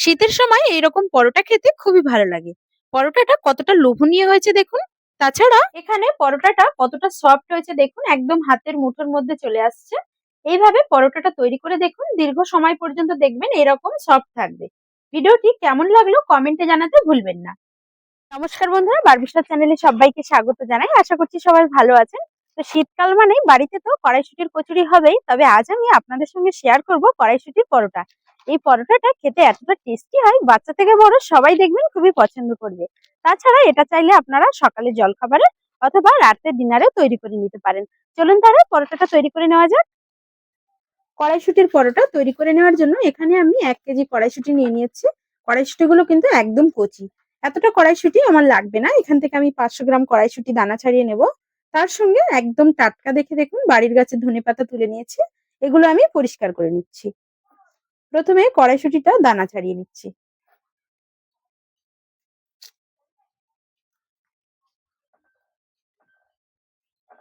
শীতের সময় এইরকম পরোটা খেতে খুবই ভালো লাগে। পরোটাটা কতটা লোভনীয় হয়েছে দেখুন। তাছাড়া এখানে পরোটাটা কতটা সফট হয়েছে দেখুন, একদম হাতের মুঠোর মধ্যে চলে আসছে। এইভাবে পরোটাটা তৈরি করে দেখুন, দীর্ঘ সময় পর্যন্ত দেখবেন এরকম সফট থাকবে। ভিডিওটি কেমন লাগল কমেন্টে জানাতে ভুলবেন না। নমস্কার বন্ধুরা বারবিস্টার চ্যানেলে সবাইকে স্বাগত জানাই। আশা করছি সবাই ভালো আছেন। তো শীতকাল মানে বাড়িতে তো কড়াইশুটির কচুরি হবেই। তবে আজ আমি আপনাদের সঙ্গে শেয়ার করব কড়াইশুটির পরোটা। এই পরোটাটা খেতে এতটা টেস্টি হয়, বাচ্চা থেকে বড় সবাই দেখবেন খুবই পছন্দ করবে। তাছাড়া এটা চাইলে আপনারা সকালে জলখাবারে অথবা রাতের ডিনারে তৈরি করে নিতে পারেন। চলুন তাহলে পরোটাটা তৈরি করে নেওয়া যাক। কড়াইশুটির পরোটা তৈরি করে নেওয়ার জন্য এখানে আমি এক কেজি কড়াইশুটি নিয়ে নিয়েছি। কড়াইশুটিগুলো কিন্তু একদম কচি। এতটা কড়াইশুটি আমার লাগবে না। এখান থেকে আমি পাঁচশো গ্রাম কড়াইশুটি দানা ছাড়িয়ে নেব। তার সঙ্গে একদম টাটকা দেখে দেখুন বাড়ির গাছের ধনে পাতা তুলে নিয়েছি। এগুলো আমি পরিষ্কার করে নিচ্ছি। প্রথমে কড়াইশুটিটা দানা ছাড়িয়ে নিচ্ছি।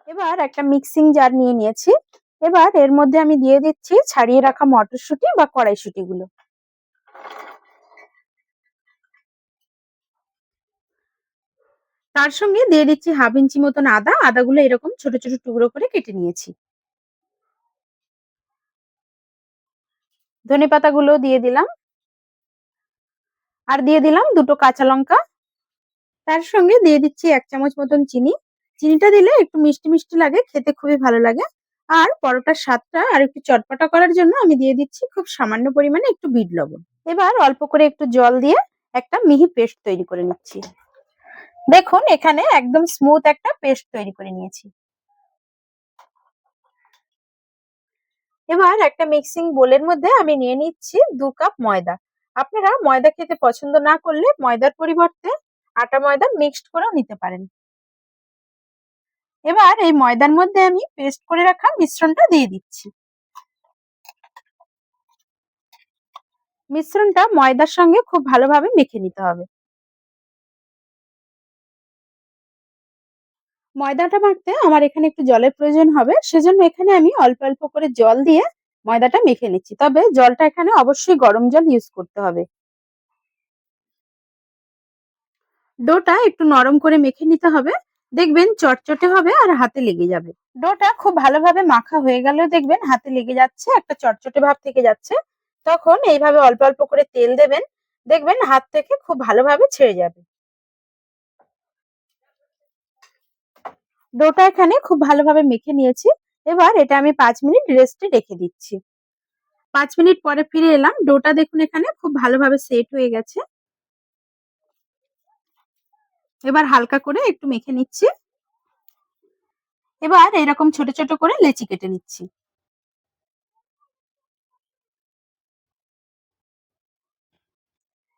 এবার একটা মিক্সিং জার নিয়ে নিয়েছি। এবার এর মধ্যে আমি দিয়ে দিচ্ছি ছাড়িয়ে রাখা মটরশুঁটি বা কড়াইশুঁটি গুলো তার সঙ্গে দিয়ে দিচ্ছি হাফ ইঞ্চি মতন আদা। আদাগুলো এরকম ছোট ছোট টুকরো করে কেটে নিয়েছি। ধনে পাতাগুলো দিয়ে দিলাম। আর দিয়ে দিলাম দুটো কাঁচা লঙ্কা। তার সঙ্গে দিয়ে দিচ্ছি এক চামচ মতন চিনি। চিনিটা দিলে একটু মিষ্টি মিষ্টি লাগে, খেতে খুবই ভালো লাগে। আর পরোটার স্বাদটা আর একটু চটপটা করার জন্য আমি দিয়ে দিচ্ছি খুব সামান্য পরিমাণে একটু বিট লবণ। এবার অল্প করে একটু জল দিয়ে একটা মিহি পেস্ট তৈরি করে নিচ্ছি। দেখুন, এখানে একদম স্মুথ একটা পেস্ট তৈরি করে নিয়েছি। এবার একটা মিক্সিং বোলের মধ্যে আমি নিয়ে নিচ্ছি দু কাপ ময়দা। আপনারা ময়দা খেতে পছন্দ না করলে ময়দার পরিবর্তে আটা ময়দা মিক্সড করেও নিতে পারেন। এবার এই ময়দার মধ্যে আমি পেস্ট করে রাখা মিশ্রণটা দিয়ে দিচ্ছি। মিশ্রণটা ময়দার সঙ্গে খুব ভালোভাবে মেখে নিতে হবে। ময়দাটা মাখতে আমার এখানে একটু জলের প্রয়োজন হবে, সেজন্য এখানে আমি অল্প অল্প করে জল দিয়ে ময়দাটা মেখে নিচ্ছি। তবে জলটা এখানে অবশ্যই গরম জল ইউজ করতে হবে। ডোটা একটু নরম করে মেখে নিতে হবে, দেখবেন চটচটে হবে আর হাতে লেগে যাবে। ডোটা খুব ভালোভাবে মাখা হয়ে গেলেও দেখবেন হাতে লেগে যাচ্ছে, একটা চটচটে ভাব থেকে যাচ্ছে। তখন এইভাবে অল্প অল্প করে তেল দেবেন, দেখবেন হাত থেকে খুব ভালোভাবে ছেড়ে যাবে। ডোটা এখানে খুব ভালোভাবে মেখে নিয়েছি। এবার এটা আমি পাঁচ মিনিট রেস্টে রেখে দিচ্ছি। পাঁচ মিনিট পরে ফিরে এলাম। ডোটা দেখুন এখানে খুব ভালোভাবে সেট হয়ে গেছে। এবার হালকা করে একটু মেখে নিচ্ছি। এবার এরকম ছোট ছোট করে লেচি কেটে নিচ্ছি।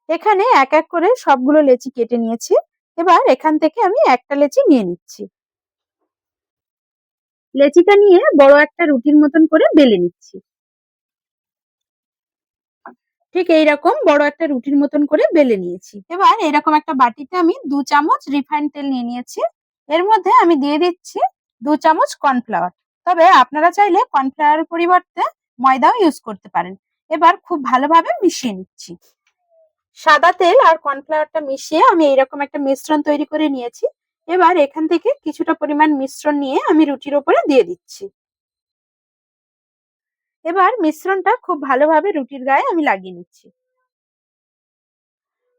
এখানে এক এক করে সবগুলো লেচি কেটে নিয়েছি। এবার এখান থেকে আমি একটা লেচি নিয়ে নিচ্ছি। লেচিটা নিয়ে বড় একটা রুটির মতন করে বেলে নিচ্ছি। ঠিক এইরকম বড় একটা রুটির মতন করে বেলে নিয়েছি। এবার এরকম একটা বাটিতে আমি দু চামচ রিফাইন তেল নিয়ে নিয়েছি। এর মধ্যে আমি দিয়ে দিচ্ছি দু চামচ কর্নফ্লাওয়ার। তবে আপনারা চাইলে কর্নফ্লাওয়ারের পরিবর্তে ময়দাও ইউজ করতে পারেন। এবার খুব ভালোভাবে মিশিয়ে নিচ্ছি। সাদা তেল আর কর্নফ্লাওয়ারটা মিশিয়ে আমি এইরকম একটা মিশ্রণ তৈরি করে নিয়েছি। এবার এখান থেকে কিছুটা পরিমাণ মিশ্রণ নিয়ে আমি রুটির ওপরে দিয়ে দিচ্ছি। এবার মিশ্রণটা খুব ভালোভাবে রুটির গায়ে আমি লাগিয়ে নিচ্ছি।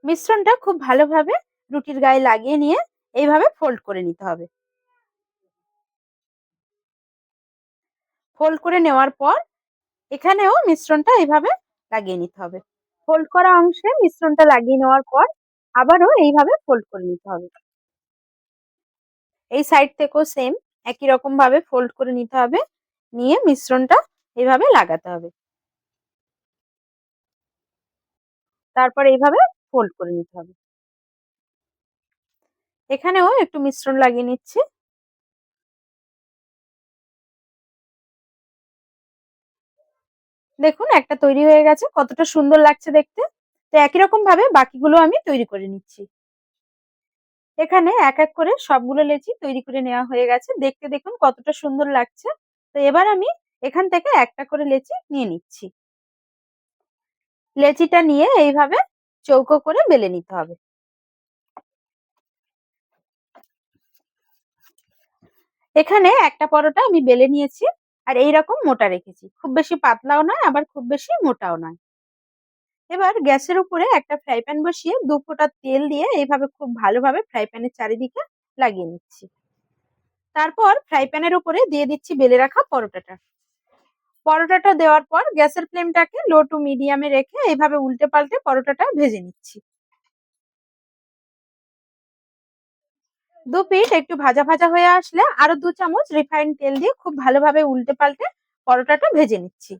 মিশ্রণটা খুব ভালোভাবে রুটির গায়ে লাগিয়ে নিয়ে এইভাবে ফোল্ড করে নিতে হবে। ফোল্ড করে নেওয়ার পর এখানেও মিশ্রণটা এইভাবে লাগিয়ে নিতে হবে। ফোল্ড করা অংশে মিশ্রণটা লাগিয়ে নেওয়ার পর আবারও এইভাবে ফোল্ড করে নিতে হবে। এই সাইড থেকেও সেম একই রকম ভাবে ফোল্ড করে নিতে হবে, নিয়ে মিশ্রণটা এইভাবে লাগাতে হবে। তারপর এইভাবে ফোল্ড করে নিতে হবে। এখানেও একটু মিশ্রণ লাগিয়ে নিচ্ছি। দেখুন, একটা তৈরি হয়ে গেছে, কতটা সুন্দর লাগছে দেখতে। তো একই রকম ভাবে বাকিগুলো আমি তৈরি করে নিচ্ছি। এখানে এক এক করে সবগুলো লেচি তৈরি করে নেওয়া হয়ে গেছে। দেখতে দেখুন কতটা সুন্দর লাগছে। তো এবার আমি এখান থেকে একটা করে লেচি নিয়ে নিচ্ছি। লেচিটা নিয়ে এইভাবে চৌকো করে বেলে নিতে হবে। এখানে একটা পরোটা আমি বেলে নিয়েছি। আর এই রকম মোটা রেখেছি। খুব বেশি পাতলাও নয়, আবার খুব বেশি মোটাও নয়। এবার গ্যাসের উপরে একটা ফ্রাই প্যান বসিয়ে দু ফোঁটা তেল দিয়ে এইভাবে খুব ভালোভাবে ফ্রাই প্যানের চারিদিকে লাগিয়ে নিচ্ছি। তারপর ফ্রাই প্যানের উপরে দিয়ে দিচ্ছি বেলে রাখা পরোটাটা। পরোটাটা দেওয়ার পর গ্যাসের ফ্লেমটাকে লো টু মিডিয়ামে রেখে এইভাবে উল্টে পাল্টে পরোটাটা ভেজে নিচ্ছি। দু পিঠ একটু ভাজা ভাজা হয়ে আসলে আরও দু চামচ রিফাইন্ড তেল দিয়ে খুব ভালোভাবে উল্টে পাল্টে পরোটাটা ভেজে নিচ্ছি।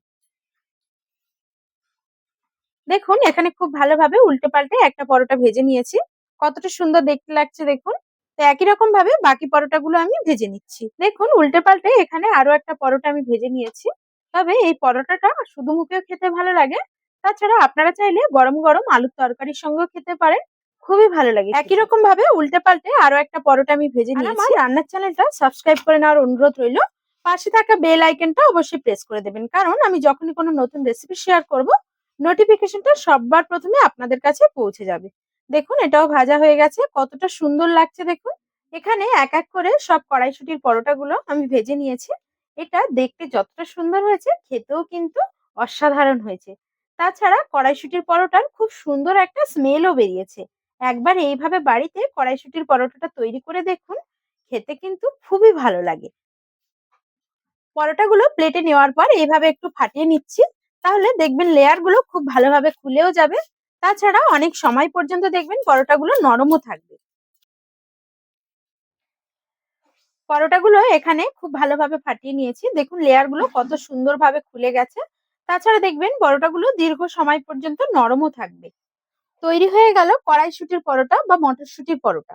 দেখুন এখানে খুব ভালোভাবে উল্টে পাল্টে একটা পরোটা ভেজে নিয়েছি। কতটা সুন্দর দেখতে লাগছে দেখুন। তো একই রকম ভাবে বাকি পরোটাগুলো আমি ভেজে নিচ্ছি। দেখুন উল্টে পাল্টে এখানে আরও একটা পরোটা আমি ভেজে নিয়েছি। তবে এই পরোটাটা শুধু মুখেও খেতে ভালো লাগে। তাছাড়া আপনারা চাইলে গরম গরম আলুর তরকারির সঙ্গেও খেতে পারেন। খুবই ভালো লাগে একই রকম ভাবে উল্টে পাল্টে আরও একটা পরোটা আমি ভেজে নিয়েছি। আমার রান্নার চ্যানেলটা সাবস্ক্রাইব করে নেওয়ার অনুরোধ রইল। পাশে থাকা বেল আইকনটা অবশ্যই প্রেস করে দেবেন। কারণ আমি যখনই কোনো নতুন রেসিপি শেয়ার করব নোটিফিকেশনটা সববার প্রথমে আপনাদের কাছে পৌঁছে যাবে। দেখুন, এটাও ভাজা হয়ে গেছে। কতটা সুন্দর লাগছে দেখুন। এখানে এক এক করে সব কড়াইশুটির পরোটাগুলো আমি ভেজে নিয়েছি। এটা দেখতে যতটা সুন্দর হয়েছে, খেতেও কিন্তু অসাধারণ হয়েছে। তাছাড়া কড়াইশুটির পরোটার খুব সুন্দর একটা স্মেলও বেরিয়েছে। একবার এইভাবে বাড়িতে কড়াইশুটির পরোটাটা তৈরি করে দেখুন, খেতে কিন্তু খুবই ভালো লাগে। পরোটাগুলো প্লেটে নেওয়ার পর এইভাবে একটু ফাটিয়ে নিচ্ছি। তাহলে দেখবেন লেয়ারগুলো খুব ভালোভাবে খুলেও যাবে। তাছাড়া অনেক সময় পর্যন্ত দেখবেন পরোটাগুলো নরমও থাকবে। পরোটাগুলো এখানে খুব ভালোভাবে ফাটিয়ে নিয়েছি। দেখুন লেয়ারগুলো কত সুন্দরভাবে খুলে গেছে। তাছাড়া দেখবেন পরোটাগুলো দীর্ঘ সময় পর্যন্ত নরমও থাকবে। তৈরি হয়ে গেল কড়াইশুটির পরোটা বা মটরশুটির পরোটা।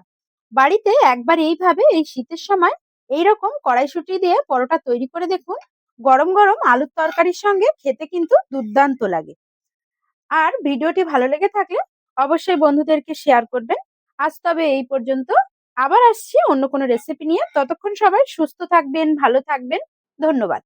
বাড়িতে একবার এইভাবে এই শীতের সময় এইরকম কড়াইশুটি দিয়ে পরোটা তৈরি করে দেখুন গরম গরম আলুর তরকারির সঙ্গে খেতে কিন্তু দুর্দান্ত লাগে। আর ভিডিওটি ভালো লেগে থাকলে অবশ্যই বন্ধুদেরকে শেয়ার করবেন। আজ তবে এই পর্যন্ত। আবার আসছি অন্য কোনো রেসিপি নিয়ে। ততক্ষণ সবাই সুস্থ থাকবেন, ভালো থাকবেন। ধন্যবাদ।